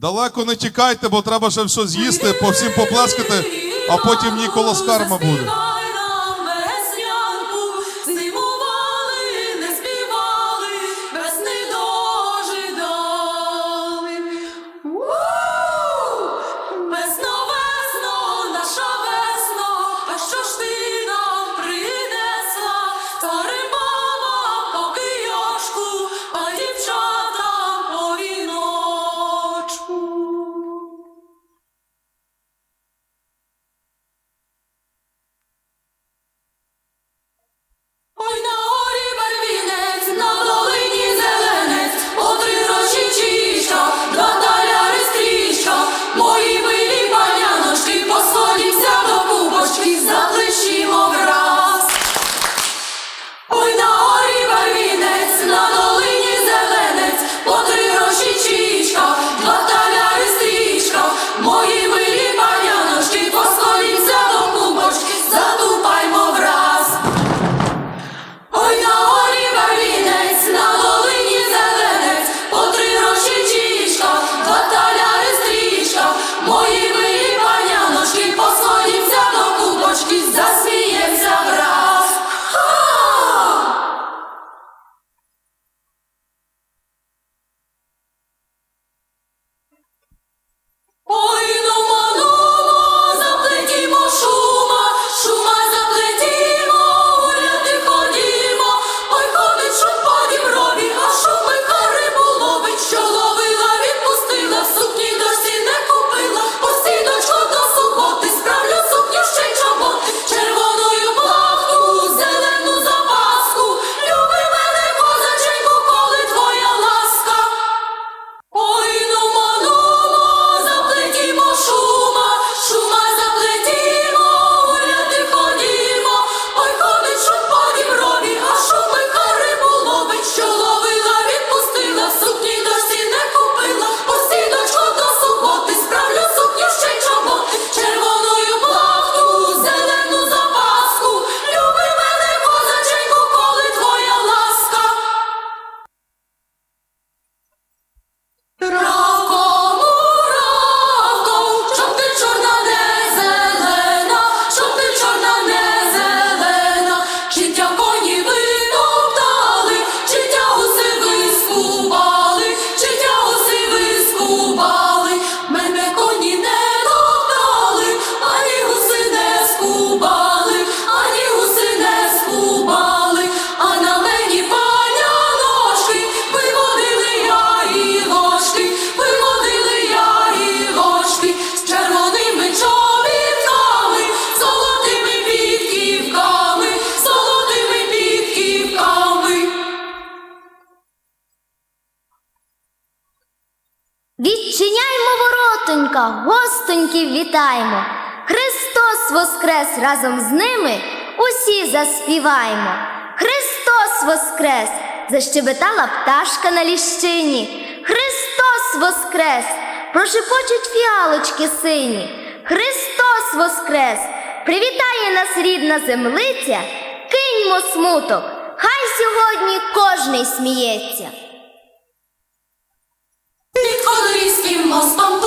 Далеко не тікайте, бо треба ще все з'їсти, по всім поплескати, а потім Ніколас скарма буде. Усеньків вітаємо, Христос Воскрес разом з ними усі заспіваємо. Христос Воскрес! Защебетала пташка на ліщині. Христос Воскрес! Прошепочуть фіалочки сині. Христос Воскрес! Привітає нас рідна землиця, киньмо смуток, хай сьогодні кожний сміється. Ніколи мостом